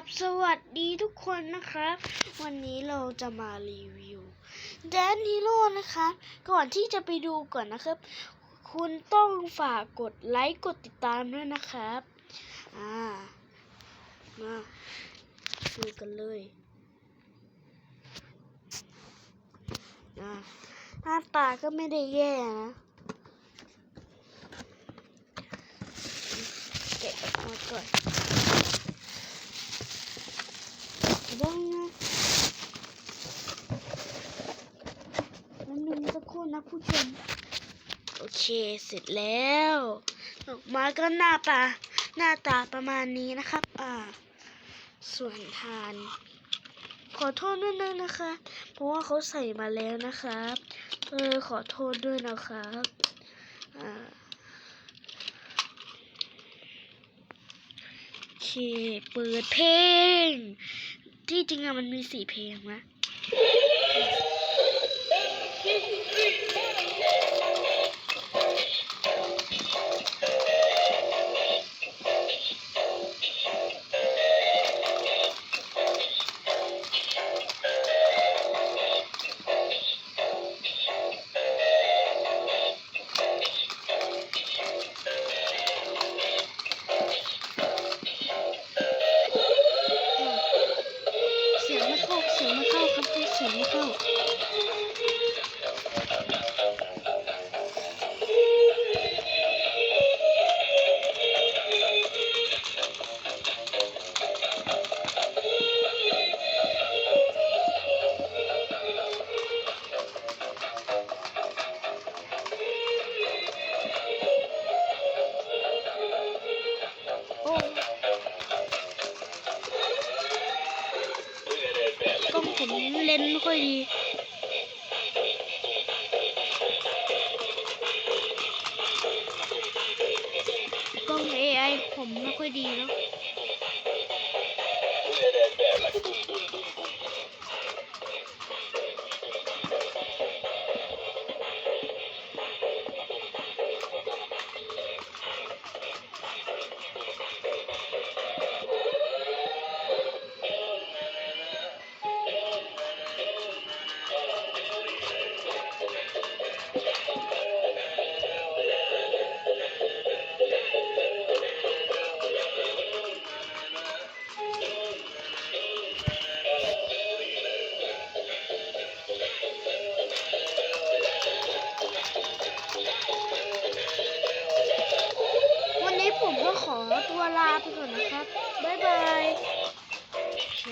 บสวัสดีทุกคนนะครับ วันนี้เราจะมารีวิวแดนฮีโร่นะครับ ก่อนที่จะไปดูก่อนนะครับ คุณต้องฝากกดไลค์กดติดตามด้วยนะครับ อ่า มาดูกันเลยอ่าหน้าตาก็ไม่ได้แย่นะเก็บออกมาก่อนบ้างนะมัน นึงสักครู่นะผู้ชม โอเคเสร็จแล้วออกมาก็หน้าตาหน้าตาประมาณนี้นะครับ อ่า ส่วนทาน ขอโทษด้วยนะนะคะ เพราะว่าเขาใส่มาแล้วนะครับเออขอโทษด้วยนะครับอ่าโอเคเปิดเพลง ที่จริงอะมันมีสี่เพลงนะ เสียงไม่เข้าเสียงไม่เข้าครับเสียงไม่เข้า ผมเล่นไม่ค่อยดีกล้อง AI ผมไม่ค่อยดีเนาะ ลาไปก่อนนะครับ บ๊ายบายโอเค